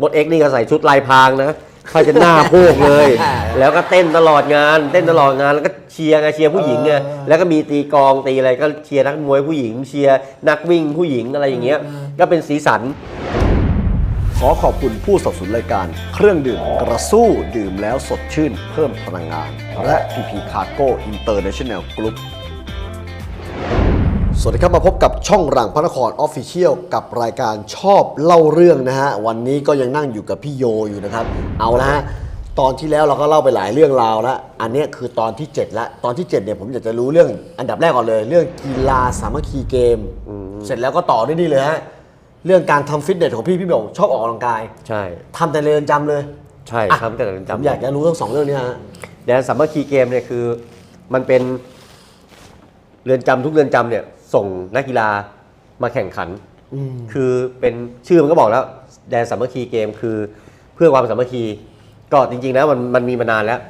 มดเอ็กซ์นี่ก็ใส่ชุดลายพรางนะผ้าเช็ดหน้าโพกเลย แล้วก็เต้นตลอดงาน เต้นตลอดงานแล้วก็เชียร์ไงเชียร์ผู้หญิงไงเออแล้วก็มีตีกลองตีอะไรก็เชียร์นักมวยผู้หญิง เชียร์นักวิ่งผู้หญิงอะไรอย่างเงี้ยก็เป็นสีสัน ขอขอบคุณผู้สนับสนุนรายการ เครื่องดื่มกระสู้ดื่มแล้วสดชื่น เพิ่มพลังงาน และ PP Cargo International Group สวัสดีครับมาพบกับช่องรังพระนครออฟฟิเชียลกับรายการชอบเล่าเรื่องนะฮะ วันนี้ก็ยังนั่งอยู่กับพี่โยอยู่นะครับ เอาละฮะ ตอนที่แล้วเราก็เล่าไปหลายเรื่องราวแล้วอันเนี้ยคือตอนที่7แล้วตอนที่ 7เนี่ยผมอยากจะรู้เรื่องอันดับแรกก่อนเลย เรื่องกีฬาสามัคคีเกม เสร็จแล้วก็ต่อด้วยนี่เลยฮะเรื่องการทำฟิตเนสของพี่พี่บอกชอบออกกำลังกายใช่ทำแต่ในเรือนจำเลย ใช่อะทำแต่เรือนผมจำอยากจะรู้ทั้งสองเรื่องนี้ฮะแดนสามัคคีเกมเนี่ยคือมันเป็นเรือนจำทุกเรือนจำเนี่ย ส่งนักกีฬามาแข่งขันอืมคือเป็นชื่อมันก็บอกแล้วแดนสามัคคีเกมคือเพื่อความสามัคคีก็จริงๆแล้วมันมันมีมานานแล้ว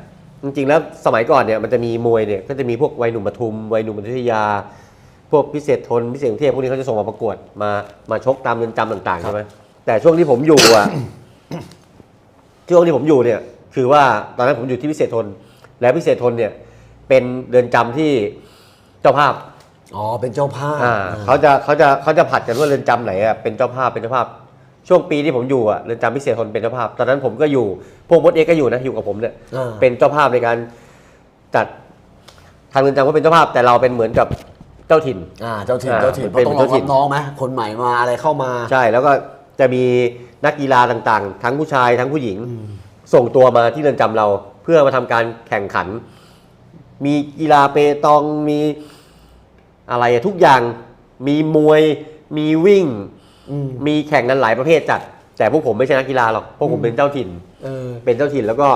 จริงๆแล้วสมัยก่อนเนี่ยมันจะมีมวยเนี่ยก็จะมีพวกวัยหนุ่มปทุมวัยหนุ่มพัทยา พวกพิเศษทนพิเศษกรุงเทพพวกนี้เขาจะส่งมาประกวดมามาชกตามเรือนจำต่างๆใช่ไหมแต่ช่วงที่ผมอยู่อะช่วงที่ผมอยู่เนี่ยคือว่าตอนนั้นผมอยู่ที่พิเศษทน และพิเศษทนเนี่ยเป็นเรือนจำที่เจ้าภาพ อ๋อเป็นเจ้าภาพอ่าเขาจะเขาจะเขาจะผัดกันว่าเรือนจำไหนอะเป็นเจ้าภาพเป็นเจ้าภาพ ช่วงปีที่ผมอยู่อะเรือนจำพิเศษทนเป็นเจ้าภาพ ตอนนั้นผมก็อยู่พวกมดเอกก็อยู่นะอยู่กับผมเนี่ยอ่าเป็นเจ้าภาพในการจัดทางเรือนจำก็เป็นเจ้าภาพ แต่เราเป็นเหมือนกับเจ้าถิ่น อ่าเจ้าถิ่นอ่าเจ้าถิ่นเพเป็นราะต้องรอเจ้าถิ่รับน น้องไหมคนใหม่มาอะไรเข้ามา ใช่แล้วก็จะมีนักกีฬาต่างๆ ทั้งผู้ชายทั้งผู้หญิง ส่งตัวมาที่เรือนจำเรา เพื่อมาทำการแข่งขัน มีกีฬาเปตองมี อะไรอะทุกอย่างมีมวยมีวิ่ง อืม มีแข่งกันหลายประเภทจัด แต่พวกผมไม่ใช่นักกีฬาหรอกพวกผมเป็นเจ้าถิ่น เออ เป็นเจ้าถิ่นแล้วก็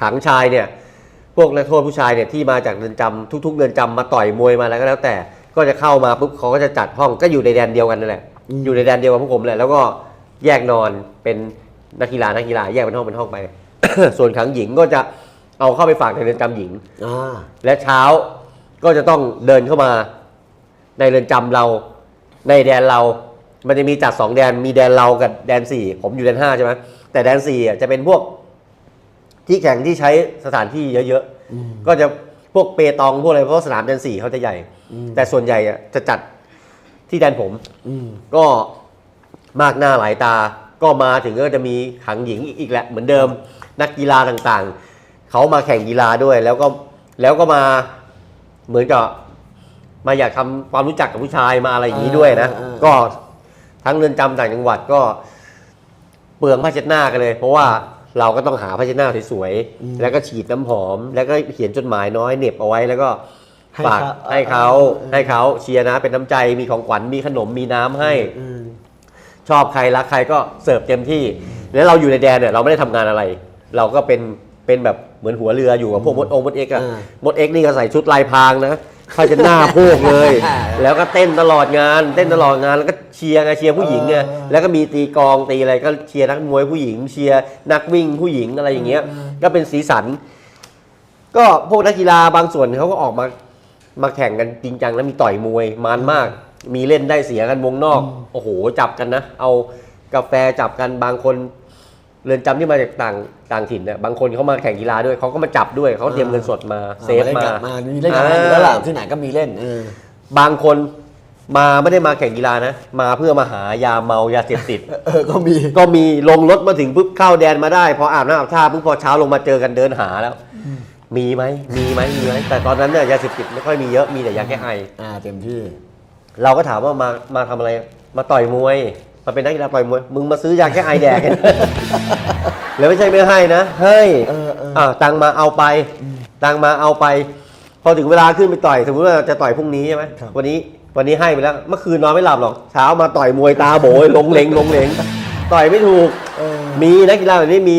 ขังชายเนี่ย พวกนักโทษผู้ชายเนี่ยที่มาจากเรือนจำทุก ๆเรือนจำมาต่อยมวยมาแล้วก็แล้วแต่ก็จะเข้ามาปุ๊บเขาก็จะจัดห้องก็อยู่ในแดนเดียวกันนั่นแหละอืม อยู่ในแดนเดียวกับพวกผมแหละแล้วก็แยกนอนเป็นนักกีฬานักกีฬาแยกเป็นห้องเป็นห้องไป ส่วนขังหญิงก็จะเอาเข้าไปฝากในเรือนจำหญิง อ่า และเช้า ก็จะต้องเดินเข้ามาในเรือนจำเรา ในแดนเรา มันจะมีจัดสองแดนมีแดนเรากับแดนสี่ผมอยู่แดนห้าใช่ไหมแต่แดนสี่อะจะเป็นพวกที่แข่งที่ใช้สถานที่เยอะๆ ก็จะพวกเปตองพวกอะไรเพราะสนามแดนสี่เขาจะใหญ่ แต่ส่วนใหญ่อะจะจัดที่แดนผมอืมก็มากหน้าหลายตาก็มาถึงก็จะมีขังหญิงอีกแหละเหมือนเดิม นักกีฬาต่างๆ เขามาแข่งกีฬาด้วยแล้วก็แล้วก็มา เหมือนกับมาอยากทำความรู้จักกับผู้ชายมาอะไรอย่างนี้ด้วยนะ อ่าอ่า ก็ทั้งเรือนจำต่างจังหวัดก็เปลืองผ้าเช็ดหน้ากันเลย เพราะว่าเราก็ต้องหาผ้าเช็ดหน้าสวยๆแล้วก็ฉีดน้ำหอม แล้วก็เขียนจดหมายน้อยเหน็บเอาไว้แล้วก็ให้ฝากเขาให้เขาเออให้เขาเชียร์นะเป็นน้ำใจมีของขวัญมีขนมมีน้ำให้ อืม ชอบใครรักใครก็เสิร์ฟเต็มที่ แล้วเราอยู่ในแดนเนี่ยเราไม่ได้ทำงานอะไร เราก็เป็น เป็นแบบเหมือนหัวเรืออยู่กับพวกมดองมดเอ็กอะอ่ามดเอ็กนี่ก็ใส่ชุดลายพรางนะผ้าเช็ดหน้าโพกเลยอ่าแล้วก็เต้นตลอดงาน เต้นตลอดงานแล้วก็เชียร์ไงเชียร์ผู้หญิงไงเออแล้วก็มีตีกลองตีอะไรก็เชียร์นักมวยผู้หญิง เชียร์นักวิ่งผู้หญิงอะไรอย่างเงี้ย ก็เป็นสีสัน ก็พวกนักกีฬาบางส่วนเขาก็ออกมามาแข่งกันจริงจังแล้วมีต่อยมวยมันมาก มีเล่นได้เสียกันวงนอก โอ้โหจับกันนะ เอากาแฟจับกันบางคน เรือนจำที่มาจากต่างต่างถิ่นเนี่ยบางคนเขามาแข่งกีฬาด้วยเขาก็มาจับด้วยเขาเตรียมเงินสดมาเซฟล่นมากับมามีเล่นกับมาอยู่แล้วล่ะที่ไหนก็มีเล่นเออบางคนมาไม่ได้มาแข่งกีฬานะ มาเพื่อมาหายาเมายาเสพติด เออก็มีก็มีลงรถมาถึงปุ๊บเข้าแดนมาได้พออาบน้ำอาบท่าปุ๊บพอเช้าลงมาเจอกันเดินหาแล้ว มีไหมมีไหมมีไหมแต่ตอนนั้นเนี่ยยาเสพติดไม่ค่อยมีเยอะมีแต่ยาแก้ไออ่าเต็มที่ เราก็ถามว่ามามาทำอะไรมาต่อยมวย มาเป็นนักกีฬาต่อยมวยมึงมาซื้อยาแก้ไอแดกแล้วไม่ใช่ไม่ให้นะให้เออเอออ่่าตังมาเอาไป ตังมาเอาไป พอถึงเวลาขึ้นไปต่อย สมมติว่าจะต่อยพรุ่งนี้ใช่ไหมครับ วันนี้วันนี้ให้ไปแล้ว เมื่อคืนนอนไม่หลับหรอกเช้ามาต่อยมวยตาโบยลงเลงลงเลงต่อยไม่ถูก เออ มีนักกีฬาแบบนี้มี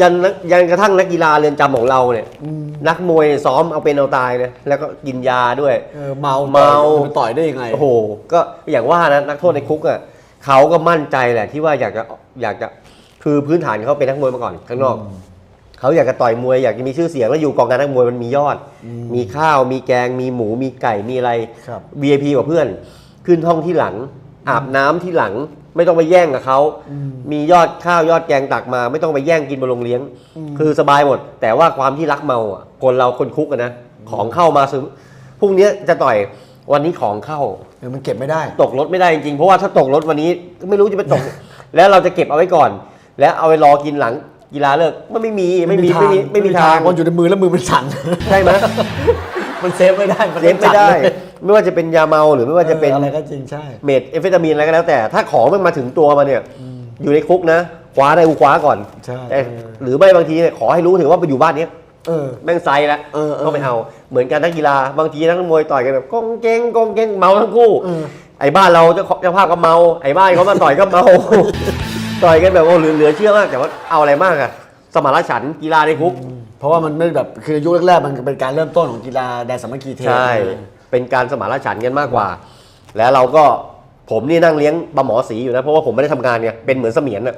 ยันนักยันกระทั่งนักกีฬาเรือนจำของเราเนี่ย อืม นักมวยซ้อมเอาเป็นเอาตายเลยแล้วก็กินยาด้วย เออเมาเมาจะไปต่อยได้ยังไง โอ้โห ก็อย่างว่านะนักโทษในคุกอะ เขาก็มั่นใจแหละที่ว่าอยากจะอยากจะคือพื้นฐานเขาเป็นนักมวยมาก่อนข้างนอก เขาอยากจะต่อยมวยอยากจะมีชื่อเสียงแล้วอยู่กองการนักมวยมันมียอด มีข้าวมีแกง มีหมูมีไก่มีอะไร ครับ VIP กว่าเพื่อน ขึ้นห้องที่หลัง อาบน้ำที่หลัง ไม่ต้องไปแย่งกับเขามียอดข้าวยอดแกงตักมา ไม่ต้องไปแย่งกินบนโรงเลี้ยง คือสบายหมด แต่ว่าความที่รักเมาอะคนเราคนคุกอะนะของเข้ามาซื้อพรุ่งนี้จะต่อยวันนี้ของเข้าเออมันเก็บไม่ได้ ตกรถไม่ได้จริงๆเพราะว่าถ้าตกรถวันนี้ไม่รู้จะไปตก แล้วเราจะเก็บเอาไว้ก่อน แล้วเอาไปรอกินหลังกีฬาเลิกมันไม่มีไม่มีไม่มีไม่มีทางมันอยู่ในมือแล้วมือมันสั่นใช่ไหมมันเซฟไม่ได้นเซฟไม่ได้จัเลยไม่ว่าจะเป็นยาเมาหรือไม่ว่าจะเป็นอออะไรก็จริงใช่เมดเอฟเฟตามีนอะไรก็แล้วแต่ถ้าของมันมาถึงตัวมาเนี่ยอยู่ในคุกนะคว้าได้กูคว้าก่อนใช่แต่หรือไม่บางทีเนี่ยขอให้รู้ถึงว่าไปอยู่บ้านเนี้ย เออ แม่งไซแล้วเออเออก็ไม่เอาเหมือนกันนักกีฬาบางทีนักมวยต่อยกันแบบกองเก้งกองเก้งเมาทั้งคู่เออ ไอ้บ้านเราเจ้าของเจ้าภาพก็เมาไอ้บ้านเขามาต่อยก็เมา ต่อยกันแบบโอ้เหลือเหลือเชื่อมากแต่ว่าเอาอะไรมากอะสมารฉันท์กีฬาในคุก เพราะว่ามันไม่แบบคือยุคแรกๆมันเป็นการเริ่มต้นของกีฬาแดนสามัคคีเทนใช่ เป็นการสมารฉันท์กันมากกว่า แล้วเราก็ผมนี่นั่งเลี้ยงปลาหมอสีอยู่นะ เพราะว่าผมไม่ได้ทำงานเนี่ยเป็นเหมือนเสมียนน่ะ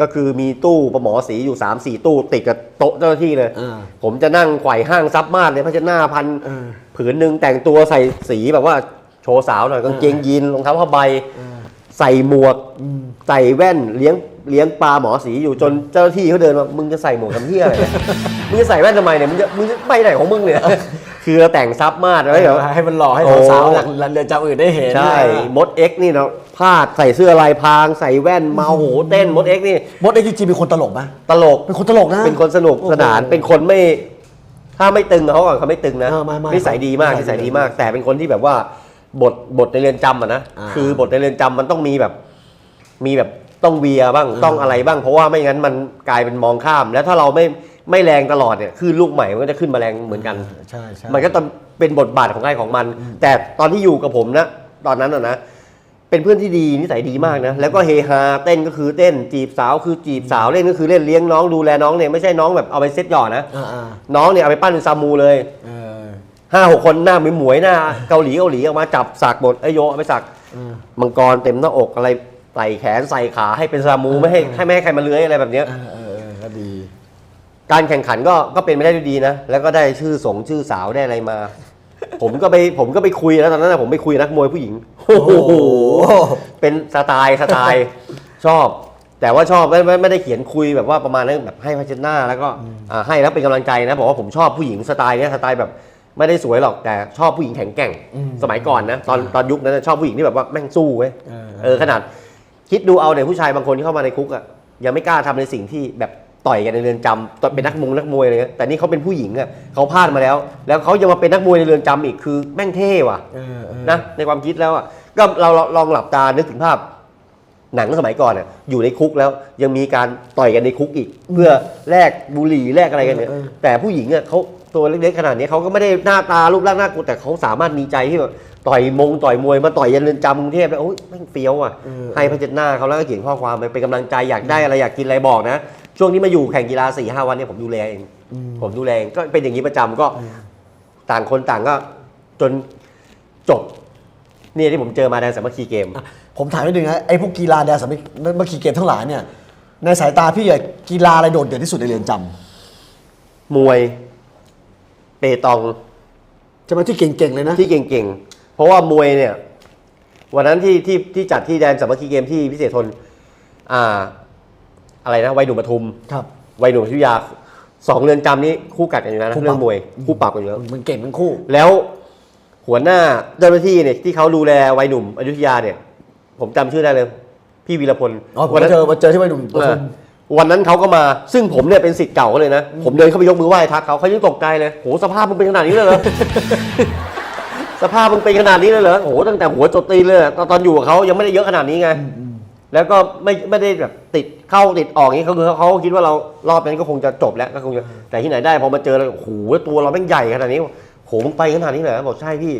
ก็คือมีตู้ปลาหมอสีอยู่3ามสี่ตู้ติดกับโต๊ะเจ้าหน้าที่เลย อ่า ผมจะนั่งไขว่ห้างซับมาดเลยพระเจ้าหน้าพันเออผืนหนึ่งแต่งตัวใส่สีแบบว่าโชว์สาวหน่อยกางเกงยีนรองเท้าผ้าใบ ใส่หมวกใส่แว่นเลี้ยงเลี้ยงปลาหมอสีอยู่จนเจ้าหน้าที่เขาเดินมามึงจะใส่หมวกทำเพี้ยอะไรเนี่ยมึงจะใส่แว่นทำไมเนี่ยมึงจะมึงจะไปไหนของมึงเนี่ย คือเราแต่งซับมาดไว้แบบให้มันหล่อให้โอ้สาวๆจากเรือนจำอื่นได้เห็นใช่มดเอ็กนี่เนาะพาดใส่เสื้อลายพรางใส่แว่นเมาโหเต้นมดเอ็กนี่มดเอ็กซ์จริงๆเป็นคนตลกไหมตลกเป็นคนตลกนะ เป็นคนสนุกโอ้โหสนานเป็นคนไม่ ถ้าไม่ตึงเขาก่อนเขาไม่ตึงนะเออไม่ไม่นิสัยดีมากไม่นิสัยดีมาก แต่เป็นคนที่แบบว่า บทบทในเรือนจำอะนะอ่าคือบทในเรือนจำมันต้องมีแบบ มีแบบต้องเวียบ้างต้องอะไรบ้าง เพราะว่าไม่งั้นมันกลายเป็นมองข้าม แล้วถ้าเราไม่ไม่แรงตลอดเนี่ยคือลูกใหม่มันก็จะขึ้นมาแรงเหมือนกัน ใช่ใช่มันก็ต้องเป็นบทบาทของใครของมัน แต่ตอนที่อยู่กับผมนะตอนนั้นอะนะเป็นเพื่อนที่ดีนิสัยดีมากนะแล้วก็เฮฮาเต้นก็คือเต้น จีบสาวคือจีบสาวเล่นก็คือเล่นเลี้ยงน้องดูแลน้องเนี่ยไม่ใช่น้องแบบเอาไปเซ็ตหย่อนะ อ่าอ่าน้องเนี่ยเอาไปปั้นเป็นซามูเลย เออ ห้าหกคนหน้าหมวยๆหน้าเกาหลีเกาหลีออกมาจับสักหมดไอยโยเอาไปสักเออมังกรเต็มหน้าอกอะไรใส่แขนใส่ขาให้เป็นซามูไม่ให้ให้ไม่ให้ใครมาเลื้อยอะไรแบบเนี้ยเออเออเออก็ดี การแข่งขันก็ก็เป็นไปได้ด้วยดีนะ แล้วก็ได้ชื่อสงชื่อสาวได้อะไรมา ผมก็ไปผมก็ไปคุยแล้วตอนนั้นนะผมไปคุยกับนักมวยผู้หญิงโอ้โหเป็นสไตล์สไตล์ชอบ แต่ว่าชอบไม่ไม่ไม่ได้เขียนคุยแบบว่าประมาณนั้นแบบให้พาเชดหน้าแล้วก็อ่าให้แล้วเป็นกำลังใจนะบอกว่าผมชอบผู้หญิงสไตล์เนี้ยสไตล์แบบ ไม่ได้สวยหรอกแต่ชอบผู้หญิงแข็งแกร่งสมัยก่อนนะตอนตอนยุคนั้นนะชอบผู้หญิงที่แบบว่าแม่งสู้เว้ยเออ เออขนาด คิดดูเอาเนี่ยผู้ชายบางคนที่เข้ามาในคุกอะยังไม่กล้าทำในสิ่งที่แบบต่อยกันในเรือนจำตอนเป็นนักมงนักมวยอะไรเงี้ยแต่นี่เขาเป็นผู้หญิงอะเขาพลาดมาแล้ว แล้วเขายังมาเป็นนักมวยในเรือนจำอีกคือแม่งเท่ว่ะ เออเออนะในความคิดแล้วอะก็เราเราลองหลับตานึกถึงภาพ หนังสมัยก่อนอะอยู่ในคุกแล้วยังมีการต่อยกันในคุกอีก เพื่อแลกบุหรี่แลกอะไรกันเนี่ยเออเออแต่ผู้หญิงอะเขา ตัวเล็กๆขนาดนี้เขาก็ไม่ได้หน้าตารูปร่างหน้ากลัวแต่เขาสามารถมีใจที่แบบต่อยมงต่อยมวยมาต่อยยันเรือนจำกรุงเทพแล้วโอ้ยแม่งเฟี้ยวอะเออให้พระเจ้าหน้าเขาแล้วก็เขียนข้อความไปเป็นกำลังใจอยากได้อะไรอยากกินอะไรบอกนะ ช่วงนี้มาอยู่แข่งกีฬาสี่ห้าวันเนี่ยผมดูแลเองผมดูแลเองก็เป็นอย่างนี้ประจำก็ต่างคนต่างก็จนจบเนี่ยที่ผมเจอมาในสามัคคีเกมอะผมถามนิดนึงนะไอ้พวกกีฬาแดนสามัคเมื่อกี้เกมทั้งหลายเนี่ยในสายตาพี่อะกีฬาอะไรโดดเด่นที่สุดในเรือนจำมวย เปตองจะมาที่เก่งๆเลยนะ ที่เก่งๆ เพราะว่ามวยเนี่ย วันนั้นที่ที่ที่จัดที่แดนสามัคคีเกมที่พิเศษทน อ่า อะไรนะวัยหนุ่มปทุมครับวัยหนุ่มพิทยาสองเรือนจำนี้คู่กัดกันอยู่แล้วนะคู่ปรับ เรื่องมวยคู่ปรับกันอยู่แล้ว มันเก่งทั้งคู่ แล้วหัวหน้าเจ้าหน้าที่เนี่ยที่เขาดูแลวัยหนุ่มอยุธยาเนี่ย ผมจำชื่อได้เลย พี่วีรพลอ๋อผมวันั้น เจอมาเจอที่วัยหนุ่มปเอทุอม วันนั้นเขาก็มาซึ่งผมเนี่ยเป็นสิทธิ์เก่าเขาเลยนะ ผมเดินเข้าไปยกมือไหว้ทักเขาเขายังตกใจเลยโหสภาพมึงเป็นขนาดนี้เลยเหรอ สภาพมึงเป็นขนาดนี้เลยเหรอโหตั้งแต่หัวจดตีนเลยอะตอนตอนอยู่กับเขายังไม่ได้เยอะขนาดนี้ไงแล้วก็ไม่ไม่ได้แบบติดเข้าติดออกอย่างนี้เขาคือเขาคิดว่าเรารอบนั้นก็คงจะจบแล้วก็คงจะแต่ที่ไหนได้พอมาเจอแล้วโอ้โหตัวเราแม่งใหญ่ขนาดนี้โหมึงไปขนาดนี้เลยบอกใช่พี่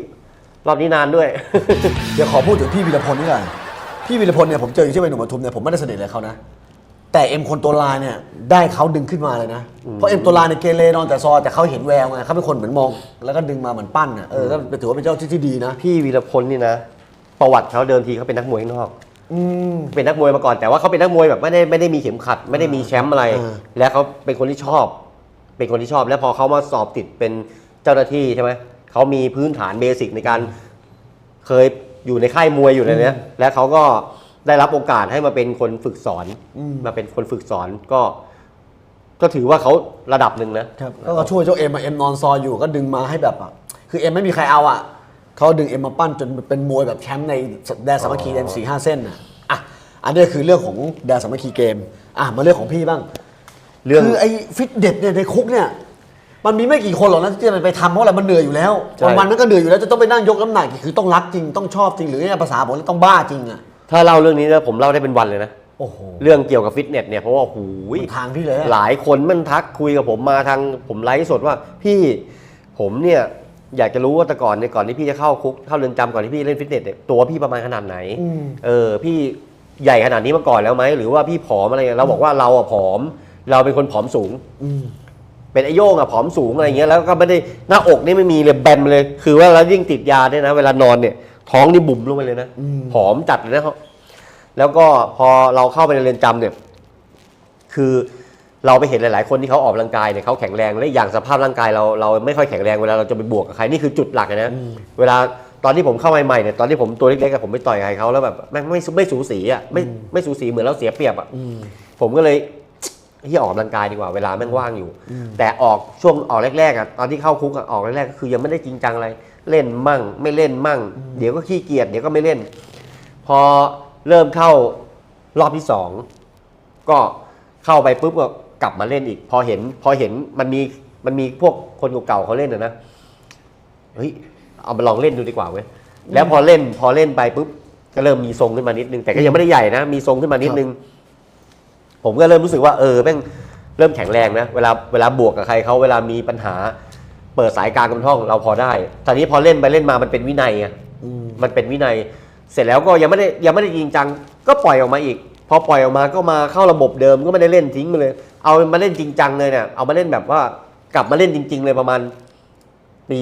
รอบนี้นานด้วย เดี๋ยวขอพูดถึงพี่วีรพลนี่หน่อยพี่วีรพลเนี่ยผมเจออยู่ที่วัยหนุ่มปทุมเนี่ยผมไม่ได้สนิทเลยเขานะ แต่เอ็มคนตัวลายเนี่ยได้เขาดึงขึ้นมาเลยนะ เพราะเอ็มตัวลายเนี่ยเกเรนอนแต่ซอยแต่เขาเห็นแววไงเขาเป็นคนเหมือนมอง แล้วก็ดึงมาเหมือนปั้นอะเออก็ถือว่าเป็นเจ้าที่ที่ดีนะพี่วีรพลนี่นะ ประวัติเขาเดิมทีเขาเป็นนักมวยข้างนอก อืม เป็นนักมวยมาก่อนแต่ว่าเขาเป็นนักมวยแบบไม่ได้ไม่ได้มีเข็มขัด ไม่ได้มีแชมป์อะไร อ่า และเขาเป็นคนที่ชอบ เป็นคนที่ชอบ แล้วพอเขามาสอบติดเป็นเจ้าหน้าที่ใช่ไหมเขามีพื้นฐานเบสิกในการเคยอยู่ในค่ายมวยอยู่ในเนี้ยแล้วเขาก็ ได้รับโอกาสให้มาเป็นคนฝึกสอนอืมมาเป็นคนฝึกสอนก็ ก็ถือว่าเขาระดับหนึ่งนะครับก็ช่วยเจ้าเอ็มมาเอ็มนอนซอยอยู่ก็ดึงมาให้แบบอะคือเอ็มไม่มีใครเอาอะเขาดึงเอ็มมาปั้นจนเป็นมวยแบบแชมป์ในแดนสามัคคีแดนสี่ห้าเส้นอะอะอันนี้คือเรื่องของแดนสามัคคีเกมอะมาเรื่องของพี่บ้างเรื่องคือไอ้ฟิตเด็ดเนี่ยในคุกเนี่ยมันมีไม่กี่คนหรอกนะที่จะไปทำเพราะอะไรมันเหนื่อยอยู่แล้วใช่วันวันๆมันก็เหนื่อยอยู่แล้วจะต้องไปนั่งยกน้ำหนักอีกคือต้องรักจริงต้องชอบจริงหรือเนี่ยภาษาผมต้องบ้าจริงอะ ถ้าเล่าเรื่องนี้นะผมเล่าได้เป็นวันเลยนะ โอ้โหเรื่องเกี่ยวกับฟิตเนสเนี่ยเพราะว่าหูยทางพี่เลยอะ หลายคนมันทักคุยกับผมมาทางผมไลฟ์สดว่าพี่ผมเนี่ยอยากจะรู้ว่าแต่ก่อนเนี่ยก่อนที่พี่จะเข้าคุกเข้าเรือนจำก่อนที่พี่เล่นฟิตเนสเนี่ยตัวพี่ประมาณขนาดไหนอืม เออพี่ใหญ่ขนาดนี้มาก่อนแล้วไหมหรือว่าพี่ผอมอะไรเงี้ยเราบอกว่าเราอะผอม เราเป็นคนผอมสูง อืม เป็นไอโย่งอะผอมสูงอะไรเงี้ยแล้วก็ไม่ได้หน้าอกนี่ไม่มีเลยแบนเลย คือว่าแล้วยิ่งติดยาเนี่ยนะ เวลานอนเนี่ย ท้องนี่บุ๋มลงไปเลยนะอืมผอมจัดเลยนะครับแล้วก็พอเราเข้าไปในเรือนจำเนี่ย คือเราไปเห็นหลาย ๆ คนที่เขาออกกำลังกายเนี่ยเขาแข็งแรงและอย่างสภาพร่างกายเราเราไม่ค่อยแข็งแรงเวลาเราจะไปบวกกับใครนี่คือจุดหลักเลยนะเวลาตอนที่ผมเข้าใหม่ๆเนี่ยตอนที่ผมตัวเล็กๆอะผมไปต่อยใครเขาแล้วแบบแม่งไม่ไม่สูสีอะไม่ไม่สูสีเหมือนเราเสียเปรียบอะอืมผมก็เลยที่ออกกำลังกายดีกว่าเวลาแม่งว่างอยู่ แต่ออกช่วงออกแรกๆอะตอนที่เข้าคุกอะออกแรกๆก็คือยังไม่ได้จริงจังอะไร เล่นมั่ง ไม่เล่นมั่ง เดี๋ยวก็ขี้เกียจเดี๋ยวก็ไม่เล่น พอเริ่มเข้ารอบที่สองก็เข้าไปปุ๊บก็กลับมาเล่นอีก พอเห็นพอเห็นมันมีมันมีพวกคนเก่าๆเขาเล่นนะนะเฮ้ยเอามาลองเล่นดูดีกว่าเว้ยแล้วพอเล่นพอเล่นไปปุ๊บก็เริ่มมีทรงขึ้นมานิดนึงแต่ก็ยังไม่ได้ใหญ่นะ มีทรงขึ้นมานิดนึง ผมก็เริ่มรู้สึกว่าเออแม่งเริ่มแข็งแรงนะเวลาเวลาบวกกับใครเขาเวลามีปัญหา เปิดสายกลางกำท่องเราพอได้ตอนนี้พอเล่นไปเล่นมามันเป็นวินัยไงอืมมันเป็นวินัย เสร็จแล้วก็ยังไม่ได้ยังไม่ได้จริงจัง ก็ปล่อยออกมาอีก พอปล่อยออกมาก็มาเข้าระบบเดิมก็ไม่ได้เล่นทิ้งไปเลย เอามาเล่นจริงจังเลยเนี่ยเอามาเล่นแบบว่ากลับมาเล่นจริง ๆ เลยประมาณปี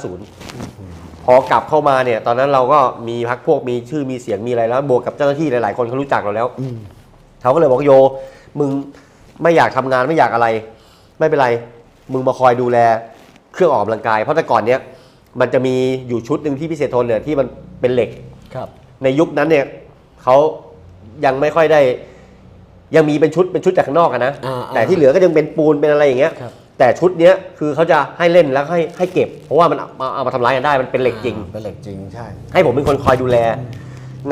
4950 พอกลับเข้ามาเนี่ย ตอนนั้นเราก็มีพักพวกมีชื่อมีเสียงมีอะไรแล้ว บวกกับเจ้าหน้าที่หลายๆคนเขารู้จักเราแล้วอืมเขาก็เลยบอกโย มึงไม่อยากทำงานไม่อยากอะไร ไม่เป็นไร มึงมาคอยดูแล เครื่องออกกำลังกาย เพราะแต่ก่อนเนี้ยมันจะมีอยู่ชุดหนึ่งที่พิเศษทนเนี่ยที่มันเป็นเหล็ก ครับ ในยุคนั้นเนี่ยเขายังไม่ค่อยได้ ยังมีเป็นชุดเป็นชุดจากข้างนอกอะนะอ่าๆแต่ที่เหลือก็ยังเป็นปูนเป็นอะไรอย่างเงี้ย ครับ แต่ชุดเนี้ยคือเขาจะให้เล่นแล้วให้ให้เก็บ เพราะว่ามันเอามาเอามาทำร้ายกันได้มันเป็นเหล็กจริงอ่าเป็นเหล็กจริงใช่ ให้ผมเป็นคนคอยดูแล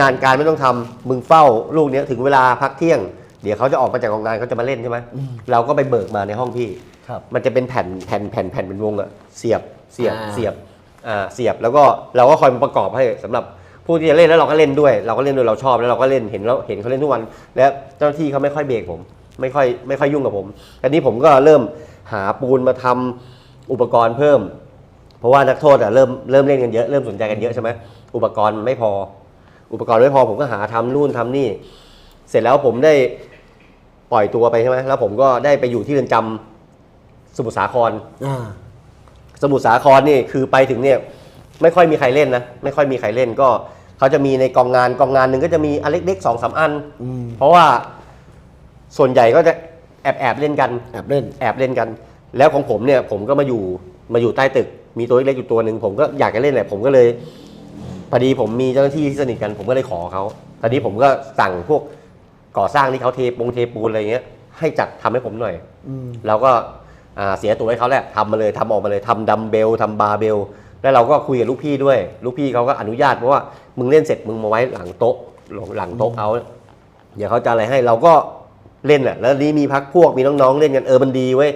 งานการไม่ต้องทำมึงเฝ้าลูกเนี้ยถึงเวลาพักเที่ยง เดี๋ยวเขาจะออกมาจากกองงานเขาจะมาเล่นใช่ไหมเราก็ไปเบิกมาในห้องพี่ ครับมันจะเป็นแผ่นแผ่นแผ่นแผ่นเป็นวงอะเสียบเสียบอ่า เสียบอ่าเสียบแล้วก็เราก็คอยมาประกอบให้สำหรับผู้ที่จะเล่นแล้วเราก็เล่นด้วย เราก็เล่นด้วยเราชอบแล้วเราก็เล่นเห็นแล้วเห็นเขาเล่นทุกวัน แล้วเจ้าหน้าที่เขาไม่ค่อยเบรกผม ไม่ค่อยไม่ค่อยยุ่งกับผมอันนี้ผมก็เริ่มหาปูนมาทำอุปกรณ์เพิ่ม เพราะว่านักโทษอะเริ่มเริ่มเล่นกันเยอะเริ่มสนใจกันเยอะใช่ไหมอุปกรณ์ไม่พอ อุปกรณ์ไม่พอผมก็หาทำนู่นทำนี่ เสร็จแล้วผมได้ปล่อยตัวไปใช่ไหมแล้วผมก็ได้ไปอยู่ที่เรือนจำ สมุทรสาคร อ่า สมุทรสาครนี่คือไปถึงเนี่ยไม่ค่อยมีใครเล่นนะไม่ค่อยมีใครเล่นก็เขาจะมีในกองงานกองงานหนึ่งก็จะมีอันเล็กๆสองสามอัน อืม เพราะว่าส่วนใหญ่ก็จะแอบแอบๆเล่นกัน แอบเล่น แอบเล่นกัน แล้วของผมเนี่ยผมก็มาอยู่มาอยู่ใต้ตึก มีตัวเล็กๆอยู่ตัวหนึ่งผมก็อยากจะเล่นแหละผมก็เลยพอดีผมมีเจ้าหน้าที่ที่สนิทกัน ผมก็เลยขอเขาตอนนี้ผมก็สั่งพวกก่อสร้างที่เขาเทปงเทปูนอะไรเงี้ยให้จัดทำให้ผมหน่อย อืมเราก็อ่า เสียตัวให้เขาแหละทำมาเลยทำออกมาเลยทำดัมเบลทำบาร์เบล แล้วเราก็คุยกับลูกพี่ด้วย ลูกพี่เขาก็อนุญาตเพราะว่ามึงเล่นเสร็จมึงมาไว้หลังโต๊ะหลังโต๊ะเขาเดี๋ยวเขาจะอะไรให้เราก็เล่นแหละแล้วนี้มีพักพวกมีน้องๆเล่นกันเออมันดีเว้ย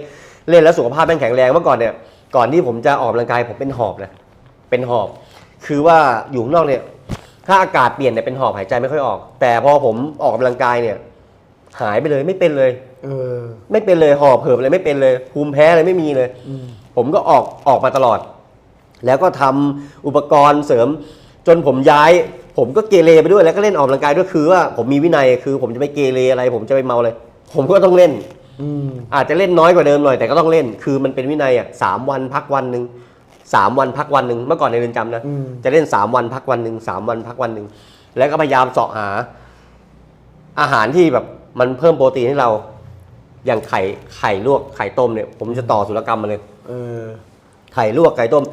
เล่นแล้วสุขภาพแม่งแข็งแรงเมื่อก่อนเนี่ยก่อนที่ผมจะออกกำลังกายผมเป็นหอบนะเป็นหอบ คือว่าอยู่ข้างนอกเนี่ยถ้าอากาศเปลี่ยนเนี่ยเป็นหอบหายใจไม่ค่อยออก แต่พอผมออกกำลังกายเนี่ย หายไปเลยไม่เป็นเลย เออ ไม่เป็นเลยหอบเหิบอะไรไม่เป็นเลยภูมิแพ้อะไรไม่มีเลย อืม ผมก็ออกออกมาตลอด แล้วก็ทำอุปกรณ์เสริม จนผมย้าย ผมก็เกเรไปด้วยแล้วก็เล่นออกกำลังกายด้วยคือว่าผมมีวินัยคือ ผมจะไม่เกเรอะไร ผมจะไม่เมาเลยผมก็ต้องเล่น อืม อาจจะเล่นน้อยกว่าเดิมหน่อยแต่ก็ต้องเล่น คือมันเป็นวินัยอะสามวันพักวันหนึ่งสามวันพักวันหนึ่งเมื่อก่อนในเรือนจำนะอืม จะเล่นสามวันพักวันหนึ่งสามวันพักวันหนึ่งแล้วก็พยายามเสาะหา อาหารที่แบบมันเพิ่มโปรตีนให้เรา อย่างไข่ไข่ลวกไข่ต้มเนี่ย ผมจะต่อสุรกรรมมาเลย เออ ไข่ลวกไข่ต้ม